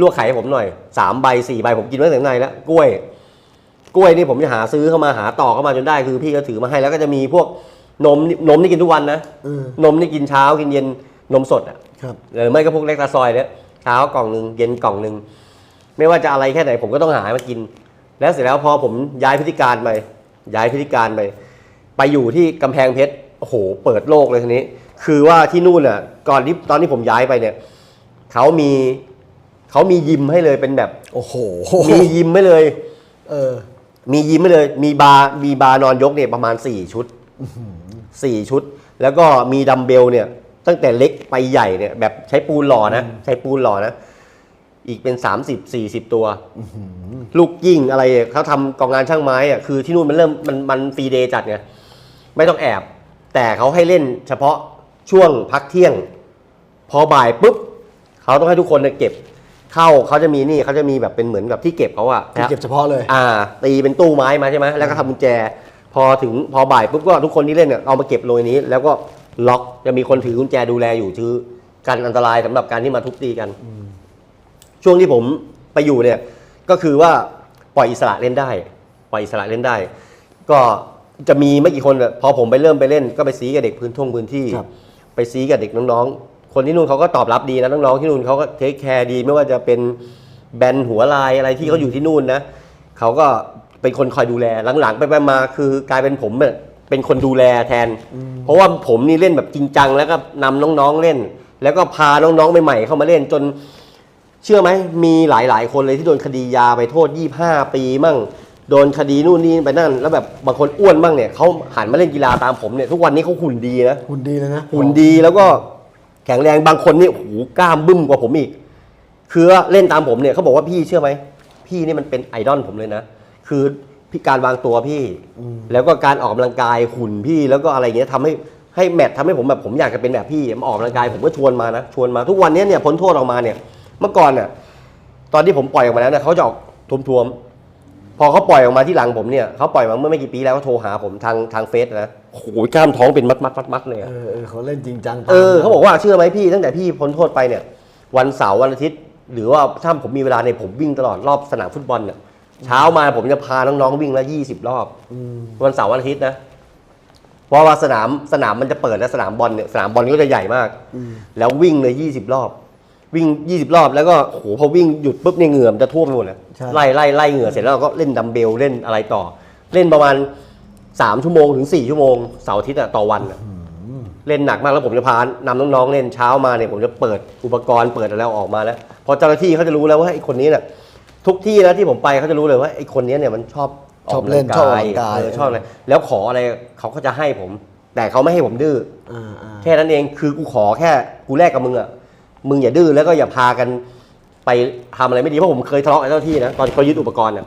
ลวกไข่ให้ผมหน่อยสามใบสี่ใบผมกินไว้ถึงในแล้วกล้วย กล้วยนี่ผมจะหาซื้อเข้ามาหาต่อเข้ามาจนได้คือพี่ก็ถือมาให้แล้วก็จะมีพวกนมนี่นมนี่กินทุกวันนะเออนมนี่กินเช้ากินเย็นนมสดอะครับ หรือไม่ก็พวกเล็กตาซอยเนี่ยเช้ากล่องหนึ่งเย็นกล่องหนึ่งไม่ว่าจะอะไรแค่ไหนผมก็ต้องหามากิน แล้วเสร็จแล้วพอผมย้ายพฤติการไปย้ายพฤติการไป ไปอยู่ที่กำแพงเพชร โอ้โหเปิดโลกเลยทีนี้ คือว่าที่นู่นอะ ก่อนที่ตอนที่ผมย้ายไปเนี่ยเขามีเขามียิมให้เลยเป็นแบบ โอ้โห มียิมให้เลย เออ มียิมให้เลย มีบาร์มีบาร์นอนยกเนี่ยประมาณ4ชุดสี่ชุด แล้วก็มีดัมเบลเนี่ย ตั้งแต่เล็กไปใหญ่เนี่ย แบบใช้ปูนหล่อนะใช้ปูนหล่อนะอีกเป็น30 40ตัวลูกยิ่งอะไรเขาทำกองงานช่างไม้อะคือที่นู่นมันเริ่มมันมันฟรีเดย์จัดไงไม่ต้องแอบ แต่เขาให้เล่นเฉพาะช่วงพักเที่ยง พอบ่ายปุ๊บเขาต้องให้ทุกคนเนี่ยเก็บ เข้าเขาจะมีนี่เขาจะมีแบบเป็นเหมือนกับที่เก็บเขาอะที่เก็บเฉพาะเลย อ่า ตีเป็นตู้ไม้มาใช่ไหมแล้วก็ทำกุญแจ พอถึงพอบ่ายปุ๊บก็ทุกคนที่เล่นเนี่ยเอามาเก็บโรยนี้ แล้วก็ล็อกจะมีคนถือกุญแจดูแลอยู่ชื่อกันอันตรายสำหรับการที่มาทุบตีกัน ช่วงที่ผมไปอยู่เนี่ย ก็คือว่าปล่อยอิสระเล่นได้ ปล่อยอิสระเล่นได้ ก็ จะมีไม่กี่คนอะพอผมไปเริ่มไปเล่นก็ไปซีกับเด็กพื้นท่งพื้นที่ ครับ ไปซีกับเด็กน้องๆ คนที่นู่นเขาก็ตอบรับดีนะน้องๆที่นู่นเขาก็เทคแคร์ดีไม่ว่าจะเป็นแบนหัวลายอะไรที่เขาอยู่ที่นู่นนะเขาก็เป็นคนคอยดูแลหลังๆไปไปมาคือกลายเป็นผมเนี่ยเป็นคนดูแลแทน เพราะว่าผมนี่เล่นแบบจริงจังแล้วก็นำน้องๆเล่น แล้วก็พาน้องๆใหม่ๆเข้ามาเล่นจน เชื่อไหมมีหลายๆ คนเลยที่โดนคดียาไปโทษ 25 ปีมั่ง โดนคดีนู่นนี่ไปนั่น แล้วแบบบางคนอ้วนมั่งเนี่ยเขาหันมาเล่นกีฬาตามผมเนี่ยทุกวันนี้เขาหุ่นดีนะหุ่นดีเลยนะหุ่นดีแล้วก็แข็งแรงบางคนนี่โอ้โหกล้ามบึ้มกว่าผมอีก คือว่าเล่นตามผมเนี่ยเขาบอกว่าพี่เชื่อไหมพี่นี่มันเป็นไอดอลผมเลยนะคือพี่การวางตัวพี่ แล้วก็การออกกำลังกายหุ่นพี่แล้วก็อะไรเงี้ยทำให้ให้แมททำให้ผมแบบผมอยากจะเป็นแบบพี่มาออกกำลังกายผมก็ชวนมานะชวนมาทุกวันนี้เนี่ยพ้นโทษออกมาเนี่ย เมื่อก่อนเนี่ยตอนที่ผมปล่อยออกมาแล้วเนี่ยเขาจะออกทวมๆ พอเขาปล่อยออกมาที่หลังผมเนี่ยเขาปล่อยมาเมื่อไม่กี่ปีแล้วเขาโทรหาผมทางทางเฟซนะโอ้โหกล้ามท้องเป็นมัดมัดมัดมัดเลยอะเออเออเขาเล่นจริงจังเออเขาบอกว่าเชื่อไหมพี่ ตั้งแต่พี่พ้นโทษไปเนี่ย วันเสาร์วันอาทิตย์ หรือว่าถ้าผมมีเวลาเนี่ยผมวิ่งตลอดรอบสนามฟุตบอลเนี่ยเช้ามาผมจะพาน้องๆวิ่งละยี่สิบรอบวันเสาร์วันอาทิตย์นะเพราะว่าสนามสนามมันจะเปิดแล้วสนามบอลเนี่ยสนามบอลก็จะใหญ่มากแล้ววิ่งเลยยี่สิบรอบ วิ่งยี่สิบรอบแล้วก็โหพอวิ่งหยุดปุ๊บเนี่ยเหงื่อมนจะท่วมไปหมดเลยใช่ ไล่ไล่ไล่เหงื่อเสร็จแล้วเราก็เล่นดัมเบลเล่นอะไรต่อ เล่นประมาณสามชั่วโมงถึงสี่ชั่วโมงเสาร์อาทิตย์อะต่อวันอะเล่นหนักมากแล้วผมจะพานำน้องๆเล่นเช้ามาเนี่ยผมจะเปิดอุปกรณ์เปิดอะไรออกมาแล้วพอเจ้าหน้าที่เขาจะรู้แล้วว่าไอ้คนนี้เนี่ยทุกที่นะที่ผมไปเขาจะรู้เลยว่าไอ้คนนี้เนี่ยมันชอบชอบเล่นชอบออกกำลังกาย เออชอบอะไรแล้วขออะไรเขาก็จะให้ผม แต่เขาไม่ให้ผมดื้อ อ่าอ่า แค่นั้นเองคือกูขอแค่กูแลกกับมึงอะ มึงอย่าดื้อแล้วก็อย่าพากันไปทำอะไรไม่ดีเพราะผมเคยทะเลาะกับเจ้าหน้าที่นะตอนเขายึดอุปกรณ์เนี่ย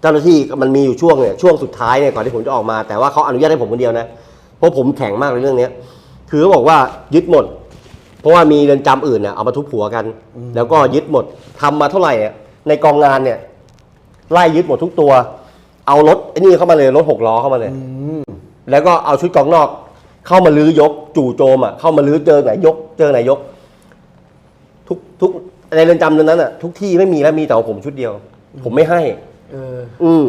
เจ้าหน้าที่มันมีอยู่ช่วงเนี่ยช่วงสุดท้ายเนี่ยก่อนที่ผมจะออกมาแต่ว่าเขาอนุญาตให้ผมคนเดียวนะเพราะผมแข็งมากในเรื่องเนี้ยคือเขาบอกว่ายึดหมด เพราะว่ามีเรือนจำอื่นเนี่ยเอามาทุบหัวกัน แล้วก็ยึดหมดทำมาเท่าไหร่อะในกองงานเนี่ยไล่ยึดหมดทุกตัว เอารถไอ้นี่เข้ามาเลยรถหกล้อเข้ามาเลยแล้วก็เอาชุดกองนอก เข้ามาลื้อยก จู่โจมอะเข้ามาลื้อเจอไหนยก เจอไหนยก ทุกทุกในเรือนจำนั้นอะทุกที่ไม่มีแล้วมีแต่ของผมชุดเดียว ผมไม่ให้ เออ อืม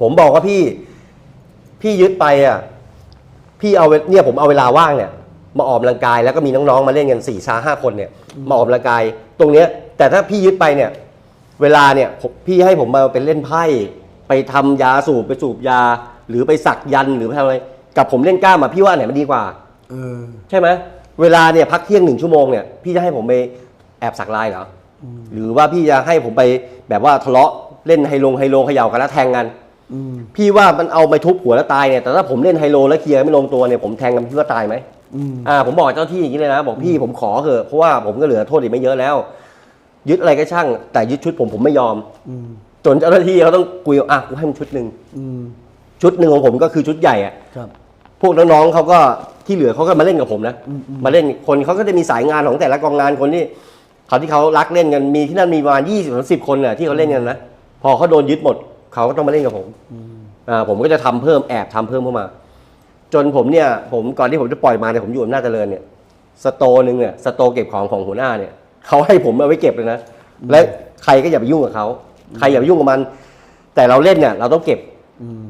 ผมบอกว่าพี่ พี่ยึดไปอะ พี่เอาเวเนี่ยผมเอาเวลาว่างเนี่ย มาออกกำลังกายแล้วก็มีน้องๆมาเล่นกันสี่ชาห้าคนเนี่ยมาออกกำลังกาย ตรงเนี้ย แต่ถ้าพี่ยึดไปเนี่ย เวลาเนี่ยผมพี่ให้ผมมาเป็นเล่นไพ่ไปทำยาสูบไปสูบยา หรือไปสักยันต์หรือไปทำอะไร กับผมเล่นกล้ามอะพี่ว่าอันไหนมันดีกว่า เออ ใช่ไหมเวลาเนี่ยพักเที่ยงหนึ่งชั่วโมงเนี่ยพี่จะให้ผมไปแอบสักลายเหรออหรือว่าพี่จะให้ผมไปแบบว่าทะเลาะเล่นไฮโลไฮโลเขย่ากันแล้วแทงกันอืมพี่ว่ามันเอาไปทุบหัวแล้วตายเนี่ยแต่ถ้าผมเล่นไฮโลแล้วเคลียร์ไม่ลงตัวเนี่ยผมแทงกันพี่ว่าตายไหมอืมอ่า ผมบอกเจ้าที่อย่างนี้เลยนะ บอกพี่ผมขอเถอะเพราะว่าผมก็เหลือโทษอีกไม่เยอะแล้ว ยึดอะไรก็ช่าง แต่ยึดชุดผมผมไม่ยอมอืมจนเจ้าหน้าที่เขาต้องคุยว่าอะกูให้มันชุดหนึ่งอืมชุดหนึ่งของผมก็คือชุดใหญ่อะครับพวกน้องๆเขาก็ที่เหลือเขาก็มาเล่นกับผมนะมาเล่นคนเขาก็จะมีสายงานของแต่ละกองงานคนที่ เขาที่เขารักเล่นกันมีที่นั่นมีประมาณยี่สิบสิบคนน่ะที่เขาเล่นกันนะพอเขาโดนยึดหมด เขาก็ต้องมาเล่นกับผมอ่าผมก็จะทำเพิ่มแอบทำเพิ่มเข้ามา จนผมเนี่ยผมก่อนที่ผมจะปล่อยมาเนี่ยผมอยู่อำนาจเจริญเนี่ยสโตร์หนึ่งเนี่ยสโตร์เก็บของของหัวหน้าเนี่ยเขาให้ผมเอาไว้เก็บเลยนะและใครก็อย่าไปยุ่งกับเขาใครอย่าไปยุ่งกับมัน แต่เราเล่นเนี่ย เราต้องเก็บอืม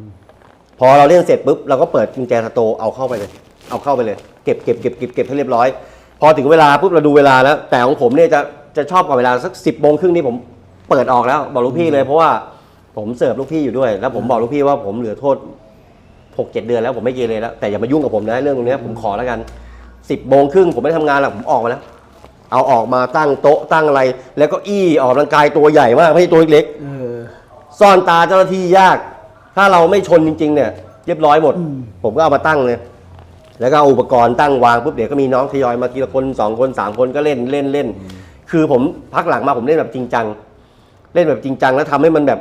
พอเราเล่นเสร็จปุ๊บเราก็เปิดกุญแจสโตร์เอาเข้าไปเลย เอาเข้าไปเลย เก็บเก็บเก็บเก็บเก็บให้เรียบร้อยพ อถึงเวลาปุ๊บเราดูเวลาแล้ว แต่ของผมเนี่ยจะจะชอบกว่าเวลาสักสิบโมงครึ่งนี่ผมเปิดออกแล้ว บอกลูกพี่เลยเพราะว่าผมเสิร์ฟลูกพี่อยู่ด้วย แล้วผมบอกลูกพี่ว่าผมเหลือโทษหกเจ็ดเดือนแล้วผมไม่เกเรแล้วแต่อย่ามายุ่งกับผมนะเรื่องตรงเนี้ยผมขอแล้วกันสิบโมงครึ่งผมไม่ได้ทำงานหรอกผมออกมาแล้ว เอาออกมาตั้งโต๊ะตั้งอะไร แล้วก็อี้ออกกำลังกายตัวใหญ่มากไม่ใช่ตัวเล็กเออ ซ่อนตาเจ้าหน้าที่ยาก ถ้าเราไม่ชนจริง ๆ เนี่ย เรียบร้อยหมด ผมก็เอามาตั้งเลย แล้วก็เอาอุปกรณ์ตั้งวางปุ๊บเดี๋ยวก็มีน้องทยอยมาทีละคนสองคนสามคนก็เล่นเล่นเล่น คือผมพักหลังมาผมเล่นแบบจริงจัง เล่นแบบจริงจังแล้วทำให้มันแบบ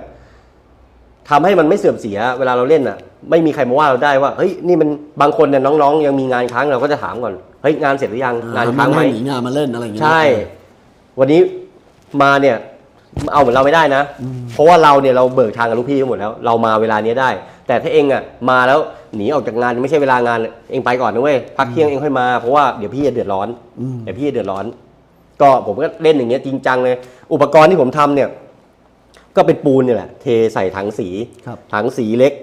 ทำให้มันไม่เสื่อมเสีย เวลาเราเล่นอะ ไม่มีใครมาว่าเราได้ว่าเฮ้ยนี่มันบางคนเนี่ยน้องๆ ยังมีงานค้างเราก็จะถามก่อนเฮ้ยงานเสร็จหรือยังงานค้างไหมหนีงานมาเล่นอะไรอย่างเงี้ยใช่ วันนี้มาเนี่ย เอาเหมือนเราไม่ได้นะ เพราะว่าเราเนี่ยเราเบิกทางกับลูกพี่ทั้งหมดแล้ว เรามาเวลานี้ได้ แต่ถ้าเองอะมาแล้วหนีออกจากงานไม่ใช่เวลางานเองไปก่อนนะเว้ยพักเที่ยงเองค่อยมาเพราะว่าเดี๋ยวพี่จะเดือดร้อนอืมเดี๋ยวพี่จะเดือดร้อน ก็ผมก็เล่นอย่างเงี้ยจริงจังเลย อุปกรณ์ที่ผมทำเนี่ย ก็เป็นปูนเนี่ยแหละเทใส่ถังสีครับถังสีเล็ก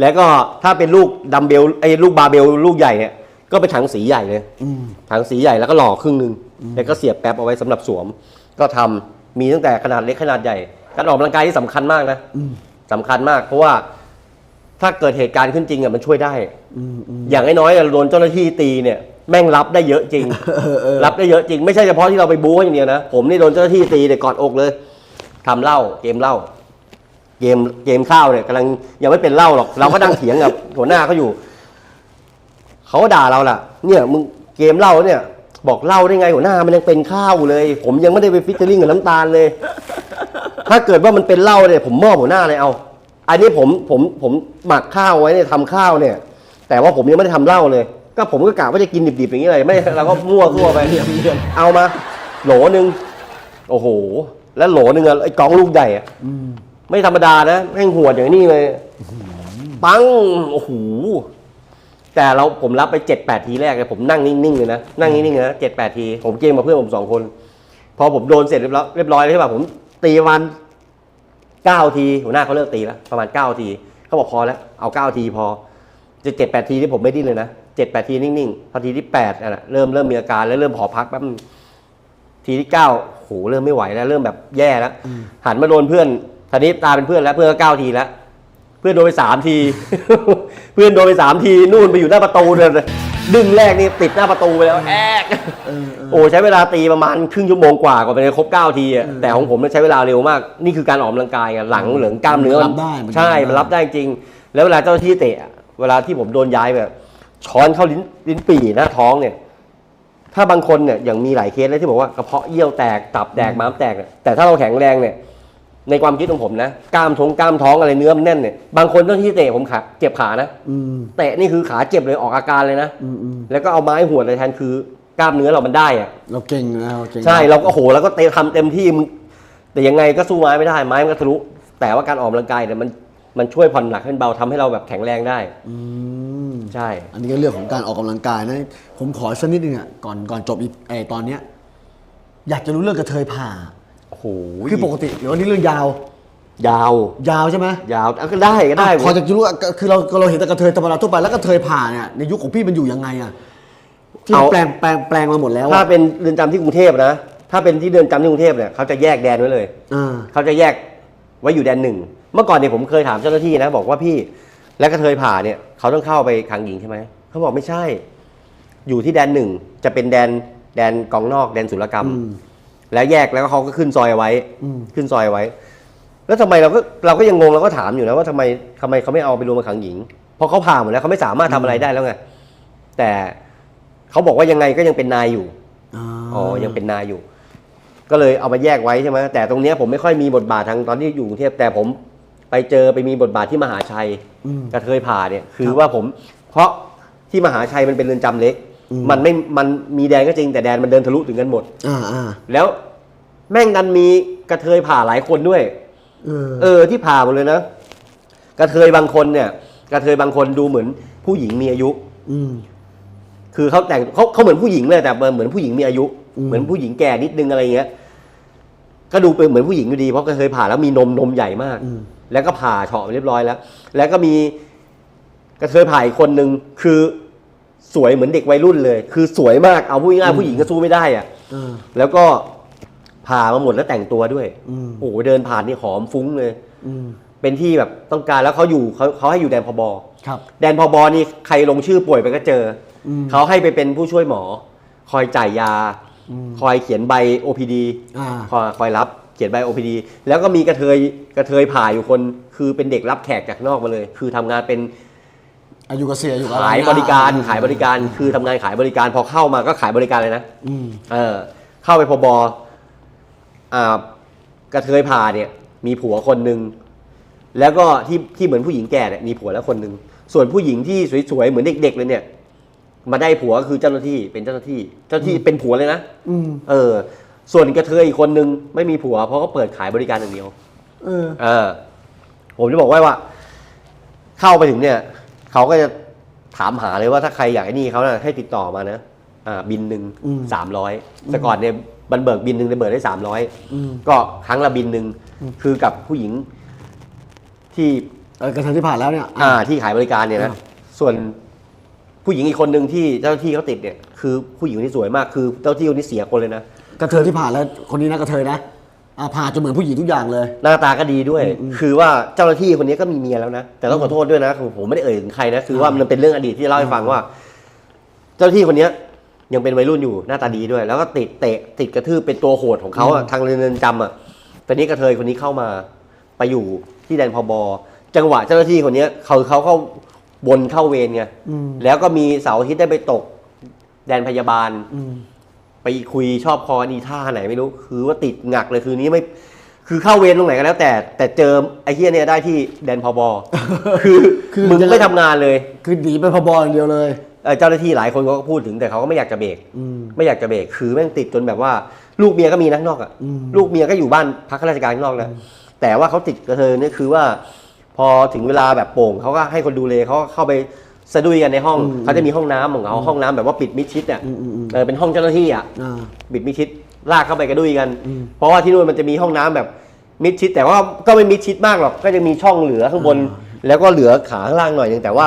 แล้วก็ถ้าเป็นลูกดัมเบลไอ้ลูกบาร์เบลลูกใหญ่เนี่ยก็เป็นถังสีใหญ่เลยอืมถังสีใหญ่แล้วก็หล่อครึ่งหนึ่งแล้วก็เสียบแป๊บเอาไว้สำหรับสวม ก็ทำ มีตั้งแต่ขนาดเล็กขนาดใหญ่ การออกกำลังกายที่สำคัญมากนะอืมสำคัญมาก เพราะว่าถ้าเกิดเหตุการณ์ขึ้นจริงอะมันช่วยได้อืมอืมอย่างน้อยๆเราโดนเจ้าหน้าที่ตีเนี่ย แม่งรับได้เยอะจริงเออเออรับได้เยอะจริง ไม่ใช่เฉพาะที่เราไปบู๊อย่างเดียวนะ ผมนี่โดนเจ้าหน้าที่ตีเนี่ยกอดอกเลยทำเหล้าเกมเหล้าเกมเกมข้าวเนี่ยกำลังยังไม่เป็นเหล้าหรอก เราก็นั่งเถียงกับ หัวหน้าเขาอยู่ เขาก็ด่าเราล่ะ เนี่ยมึงเกมเหล้าเนี่ย บอกเล้าได้ไงหัวหน้ามันยังเป็นข้าวเลย ผมยังไม่ได้ไปฟิชเชอริงกับน้ำตาลเลย ถ้าเกิดว่ามันเป็นเหล้าเนี่ยผมมอบหัวหน้าเลยเอา อันนี้ผมผมผมหมักข้าวไว้เนี่ยทำข้าวเนี่ย แต่ว่าผมยังไม่ได้ทำเหล้าเลย ก็ผมก็กะว่าจะกินดิบๆอย่างนี้เลยไม่เราก็มั่วทั่วไปเอามา โหลหนึ่งโอ้โห แล้วโหลหนึ่งอะไอ้กล่องลูกใหญ่อะไม่ธรรมดานะแม่งหวดอย่างนี้เลย ปัง โอ้โห แต่เราผมรับไปเจ็ดแปดทีแรกเลยผมนั่งนิ่งๆเลยนะนั่งนิ่งๆเลยนะเจ็ดแปดที ผมเกมกับเพื่อนผมสองคน พอผมโดนเสร็จเรียบร้อยเรียบร้อยแล้วใช่ป่ะผมตีประมันเก้าทีหัวหน้าเขาเลิกตีแล้วประมาณเก้าทีเขาบอกพอแล้วเอาเก้าทีพอจะเจ็ดแปดทีที่ผมไม่ดิ้นเลยนะเจ็ดแปดทีนิ่งๆพอทีที่แปดอะเริ่มเริ่มมีอาการแล้วเริ่มขอพักแป๊บนึงทีที่เก้าโหเริ่มไม่ไหวแล้ว เริ่มแบบแย่แล้วหันมาโดนเพื่อนทีนี้ตาเป็นเพื่อนแล้วเพื่อนก็เก้าทีแล้วเพื่อนโดนไปสามที เพื่อนโดนไปสามทีนู่นไปอยู่หน้าประตูเลยดึงแรกนี่ติดหน้าประตูไปแล้วแอกเออเออโอ้ใช้เวลาตีประมาณครึ่งชั่วโมงกว่ากว่าจะครบเก้าทีอะแต่ของผมเนี่ยใช้เวลาเร็วมาก นี่คือการออกกำลังกายไงหลังเหลืองกล้ามเนื้อรับได้มันใช่รับได้มันรับได้จริง แล้วเวลาเจ้าหน้าที่เตะอะเวลาที่ผมโดนย้ายแบบช้อนเข้าลิ้นลิ้นปี่หน้าท้องเนี่ย ถ้าบางคนเนี่ยอย่างมีหลายเคสเลยที่บอกว่ากระเพาะเยี่ยวแตกตับแตกม้ามแตกเนี่ยแต่ถ้าเราแข็งแรงเนี่ย ในความคิดของผมนะกล้ามท้องกล้ามท้องอะไรเนื้อมันแน่นเนี่ยบางคนเจ้าหน้าที่เตะผมขาเจ็บขานะอืมเตะนี่คือขาเจ็บเลยออกอาการเลยนะอืมอืมแล้วก็เอาไม้หวดเลยแทนคือกล้ามเนื้อเรามันได้อะเราเก่งนะเราเก่งใช่เราก็โหแล้วก็เตะทำเต็มที่มึงแต่ยังไงก็สู้ไม้ไม่ได้ไม้มันก็ทะลุแต่ว่าการออกกำลังกายเนี่ยมันมันช่วยผ่อนหนักให้มันเบาทำให้เราแบบแข็งแรงได้ อืม ใช่ อันนี้ก็เรื่องของการออกกำลังกายนะ ผมขอสักนิดนึงอะก่อนก่อนจบอีไอตอนเนี้ยอยากจะรู้เรื่องกระเทยผ่า โอ้โหคือปกติเดี๋ยววันนี้เรื่องยาว ยาว ยาวใช่ไหมยาวเอาก็ได้ก็ได้อะพอจะรู้อะก็คือเราเราเห็นแต่กระเทยธรรมดาทั่วไปแล้วกระเทยผ่าเนี่ยในยุคของพี่มันอยู่ยังไงอะที่มันแปลงแปลงแปลงมาหมดแล้วถ้าอะเป็นเรือนจำที่กรุงเทพนะถ้าเป็นที่เรือนจำที่กรุงเทพเนี่ยเขาจะแยกแดนไว้เลยอ่าเขาจะแยกไว้อยู่แดนหนึ่งเมื่อก่อนเนี่ยผมเคยถามเจ้าหน้าที่นะบอกว่าพี่แล้วกระเทยผ่าเนี่ยเขาต้องเข้าไปขังหญิงใช่ไหมเขาบอกไม่ใช่ อยู่ที่แดนหนึ่งจะเป็นแดนแดนกองนอกแดนศุลกรรมอืม แล้วแยกแล้วก็เขาก็ขึ้นซอยเอาไว้อืมขึ้นซอยเอาไว้ แล้วทำไมเราก็เราก็ยังงงเราก็ถามอยู่นะว่าทำไมทำไมเขาไม่เอาไปรวมกับขังหญิงเพราะเขาผ่าหมดแล้วเขาไม่สามารถทำอะไรได้แล้วไงแต่เขาบอกว่ายังไงก็ยังเป็นนายอยู่อ๋อ๋อยังเป็นนายอยู่ ก็เลยเอามาแยกไว้ใช่ไหมแต่ตรงเนี้ยผมไม่ค่อยมีบทบาททางตอนที่อยู่กรุงเทพแต่ผมไปเจอไปมีบทบาทที่มหาชัยอืมกระเทยผ่าเนี่ย คือครับว่าผม เพราะที่มหาชัยมันเป็นเรือนจำเล็กอื มมันไม่มันมีแดนก็จริงแต่แดนมันเดินทะลุถึงกันหมด อ่าอ่าแล้วแม่งดันมีกระเทยผ่าหลายคนด้วย เออเออที่ผ่าหมดเลยนะกระเทยบางคนเนี่ย กระเทยบางคนดูเหมือนผู้หญิงมีอายุ อืม คือเขาแต่งเขาเขาเหมือนผู้หญิงเลยแต่เหมือนผู้หญิงมีอายุ อืม เหมือนผู้หญิงแก่นิดนึงอะไรเงี้ยกก็ดูเป็นเหมือนผู้หญิงอยู่ดีเพราะเคยผ่าแล้วมีนมนมใหญ่มาก อืมแล้วก็ผ่าเฉาะเรียบร้อยแล้ว แล้วก็มีกระเทยผ่าอีกคนนึงคือ สวยเหมือนเด็กวัยรุ่นเลย คือสวยมากเอาพูดง่ายๆผู้หญิงก็สู้ไม่ได้อะเออแล้วก็ผ่ามาหมดแล้วแต่งตัวด้วยอืมโอ้โหเดินผ่านนี่หอมฟุ้งเลย อืมเป็นที่แบบต้องการแล้วเขาอยู่เขาเขาให้อยู่แดนพบครับ แดนพบนี่ใครลงชื่อป่วยไปก็เจออม เขาให้ไปเป็นผู้ช่วยหมอ คอยจ่ายยา อืม คอยเขียนใบ OPD อ่า คอยคอยรับเขียนใบ OPD แล้วก็มีกระเทยกระเทยผ่าอยู่คน คือเป็นเด็กรับแขกจากนอกมาเลย คือทำงานเป็น อายุเกษียณอยู่กับขายบริการขายบริการคือทำงานขายบริการพอเข้ามาก็ขายบริการเลยนะอืมเออ เข้าไปพบอ่ากระเทยผ่าเนี่ย มีผัวคนหนึ่งแล้วก็ที่ที่เหมือนผู้หญิงแก่เนี่ยมีผัวแล้วคนหนึ่งส่วนผู้หญิงที่สวยๆเหมือนเด็ก ๆ เลยเนี่ย มาได้ผัวก็คือเจ้าหน้าที่เป็นเจ้าหน้าที่ เจ้าหน้าที่เป็นผัวเลยนะอืมเออ ส่วนกระเทยอีกคนนึงไม่มีผัว เพราะเขาเปิดขายบริการอย่างเดียว เออ เออ ผมจะบอกไว้ว่า เข้าไปถึงเนี่ย เขาก็จะถามหาเลยว่าถ้าใครอยากไอ้นี่เขานะให้ติดต่อมานะอ่าบินหนึ่งอืม สามร้อยแต่ก่อนเนี่ยบันเบิกบินหนึ่งจะเบิกได้สามร้อย อืม ก็ครั้งละบินหนึ่งคือกับผู้หญิงที่เออกระเทยที่ผ่านแล้วเนี่ย อ่าที่ขายบริการเนี่ยนะอ่า ส่วนผู้หญิงอีกคนหนึ่งที่เจ้าหน้าที่เขาติดเนี่ย คือผู้หญิงคนที่สวยมากคือเจ้าหน้าที่คนนี้เสียคนเลยนะ กระเทยที่ผ่านแล้วคนนี้นะกระเทยนะ อ่าผ่าจนเหมือนผู้หญิงทุกอย่างเลย หน้าตาก็ดีด้วยอืมอืมคือว่าเจ้าหน้าที่คนนี้ก็มีเมียแล้วนะ แต่ต้องขอโทษด้วยนะคือผมไม่ได้เอ่ยถึงใครนะ คือว่ามันเป็นเรื่องอดีตที่เล่าให้ฟังว่า เจ้าหน้าที่คนเนี้ยยังเป็นวัยรุ่นอยู่หน้าตาดีด้วย แล้วก็ติดเตะติดกระทืบเป็นตัวโหดของเขาอะทางเรือนจำอะตอนนี้กระเทยคนนี้เข้ามาไปอยู่ที่แดนพบจังหวะเจ้าหน้าที่คนเนี้ยเขาเขาเข้าบนเข้าเวรไงอืมแล้วก็มีเสาร์อาทิตย์ได้ไปตก แดนพยาบาลอืม ไปคุยชอบพอนีท่าไหนไม่รู้คือว่าติดหงักเลยคืนนี้ไม่คือเข้าเวรตรงไหนก็แล้วแต่ แต่เจอไอ้เฮียเนี่ยได้ที่แดนพบคือคือมึงไม่ทำงานเลย คือหนีไปพบอย่างเดียวเลย เอ่อเจ้าหน้าที่หลายคนก็พูดถึงแต่เขาก็ไม่อยากจะเบรกอืม ไม่อยากจะเบรกคือแม่งติดจนแบบว่า ลูกเมียก็มีนักนอกอะอืม ลูกเมียก็อยู่บ้านพักข้าราชการข้างนอกนะแต่ว่าเขาติดกระเทยเนี่ยคือว่า พอถึงเวลาแบบโป่งเขาก็ให้คนดูเลเขาก็เข้าไป สะดุยกันในห้องเขาจะมีห้องน้ำของเขาห้องน้ำแบบว่าปิดมิดชิดอะอืมอืมอืมเออเป็นห้องเจ้าหน้าที่อะอ่าบิดมิดชิดลากเข้าไปกระดุยกัน อืม เพราะว่าที่นู่นมันจะมีห้องน้ำแบบมิดชิด แต่ว่าก็ไม่มิดชิดมากหรอกก็จะมีช่องเหลือข้างบน แล้วก็เหลือขาข้างล่างหน่อยหนึงแต่ว่า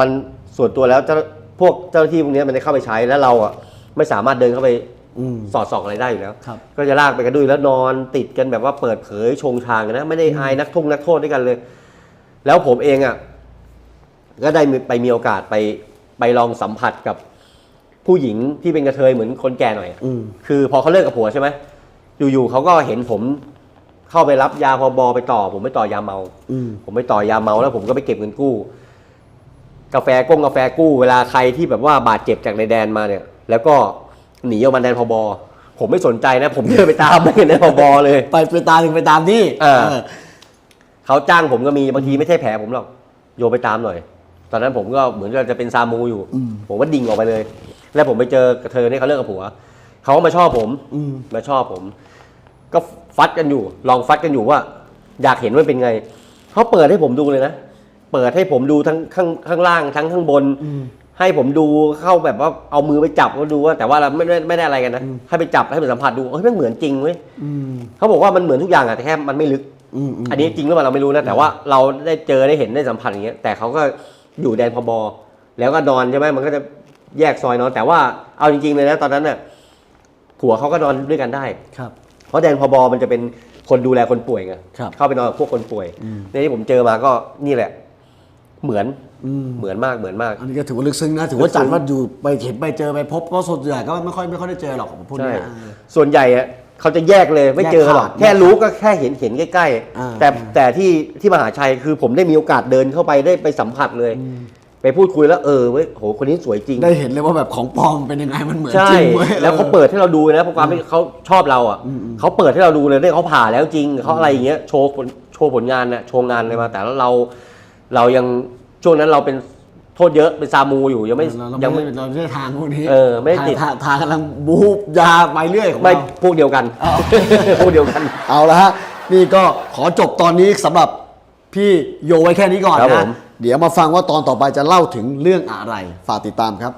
มันส่วนตัวแล้วเจ้าพวกเจ้าหน้าที่พวกเนี้ยมันจะเข้าไปใช้แล้วเราอะไม่สามารถเดินเข้าไปอืม สอดส่องอะไรได้อยู่แล้วครับ ก็จะลากไปกระดุยแล้วนอนติดกันแบบว่าเปิดเผยชงชางกันนะไม่ได้อายนักทงนักโทษด้วยกันเลย แล้วผมเองอะ ก็ได้มีไปมีโอกาสไปไปลองสัมผัสกับผู้หญิงที่เป็นกระเทยเหมือนคนแก่หน่อยอะอืม คือพอเขาเลิกกับผัวใช่ไหมอยู่ๆเขาก็เห็นผมเข้าไปรับยาพบไปต่อ ผมไปต่อยาเมา อืม ผมไปต่อยาเมาแล้วผมก็ไปเก็บเงินกู้ กาแฟกงกาแฟกู้เวลาใครที่แบบว่าบาดเจ็บจากในแดนมาเนี่ย แล้วก็หนีออกมาแดนพบผมไม่สนใจนะ ผมเดินไปตามไม่เห็นแดนพบเลย ไปไปตามถึงไปตามที่อ่าเออเขาจ้างผมก็มีบางทีไม่ใช่แผลผมหรอกโยไปตามหน่อย ตอนนั้นผมก็เหมือนกับจะเป็นซามูอยู่อืมผมก็ดิ่งออกไปเลย แล้วผมไปเจอกระเทยเนี่ยเขาเลิกกับผัวเขาก็มาชอบผมอืมมาชอบผม ก็ฟัดกันอยู่ ลองฟัดกันอยู่ว่า อยากเห็นว่าเป็นไงเขาเปิดให้ผมดูเลยนะเปิดให้ผมดูทั้งข้างข้างล่างทั้งข้างบนอืมให้ผมดูเข้าแบบว่าเอามือไปจับก็ดูว่าแต่ว่าเราไม่ได้ไม่ได้อะไรกันนะให้ไปจับให้ไปสัมผัสดูเฮ้ยมันเหมือนจริงเว้ยอืมเขาบอกว่ามันเหมือนทุกอย่างอะแต่แค่มันไม่ลึกอืมอืมอันนี้จริงหรือเปล่าเราไม่รู้นะแต่ว่าเราได้เจอได้เห็นได้สัมผัสอย่างเงี้ยแต่เขาก็ อยู่แดนพบแล้วก็นอนใช่ไหมมันก็จะแยกซอยนอนแต่ว่าเอาจริงๆเลยนะตอนนั้นน่ะผัวเขาก็นอนด้วยกันได้ครับ เพราะแดนพบมันจะเป็นคนดูแลคนป่วยไงครับเข้าไปนอนกับพวกคนป่วยอืม ในที่ผมเจอมาก็นี่แหละ เหมือนอืมเหมือนมากเหมือนมาก อันนี้ก็ถือว่าลึกซึ้งนะ ถือว่าจัดว่าอยู่ไปเห็นไปเจอไปพบก็ส่วนใหญ่ก็ไม่ค่อยไม่ค่อยได้เจอหรอกผมพูดใช่เนี่ยเออส่วนใหญ่อะ เขาจะแยกเลยไม่เจอหรอกแยกขาดแค่รู้ก็แค่เห็นเห็นใกล้อ่าๆแต่แต่ที่ที่มหาชัยคือผมได้มีโอกาสเดินเข้าไปได้ไปสัมผัสเลย ไปพูดคุยแล้วเออเว้ยโหคนนี้สวยจริง ได้เห็นเลยว่าแบบของปลอมเป็นยังไงมันเหมือนใช่จริงเว้ยแล้วเขาเปิดให้เราดูนะเพราะความที่เขาชอบเราอะเขาเปิดให้เราดูเลยเนี่ยเขาผ่าแล้วจริงเขาอะไรอย่างเงี้ยโชว์ผลโชว์ผลงานนะโชว์งานอะไรมา แต่แล้วเราเรายังช่วงนั้นเราเป็นโทษเยอะเป็นซามูอยู่ยังไม่เรายัยังงไม่ไม่เราไม่ได้ทางพวกนี้เออไม่ได้ติด ทางทางกำลังบูบยาไปเรื่อยของไม่เรา พวกเดียวกันอ้าว พวกเดียวกัน เอาละฮะ นี่ก็ขอจบตอนนี้สำหรับพี่โยไว้แค่นี้ก่อนครับผนะ ม เดี๋ยวมาฟังว่าตอนต่อไปจะเล่าถึงเรื่องอะไร ฝากติดตามครับ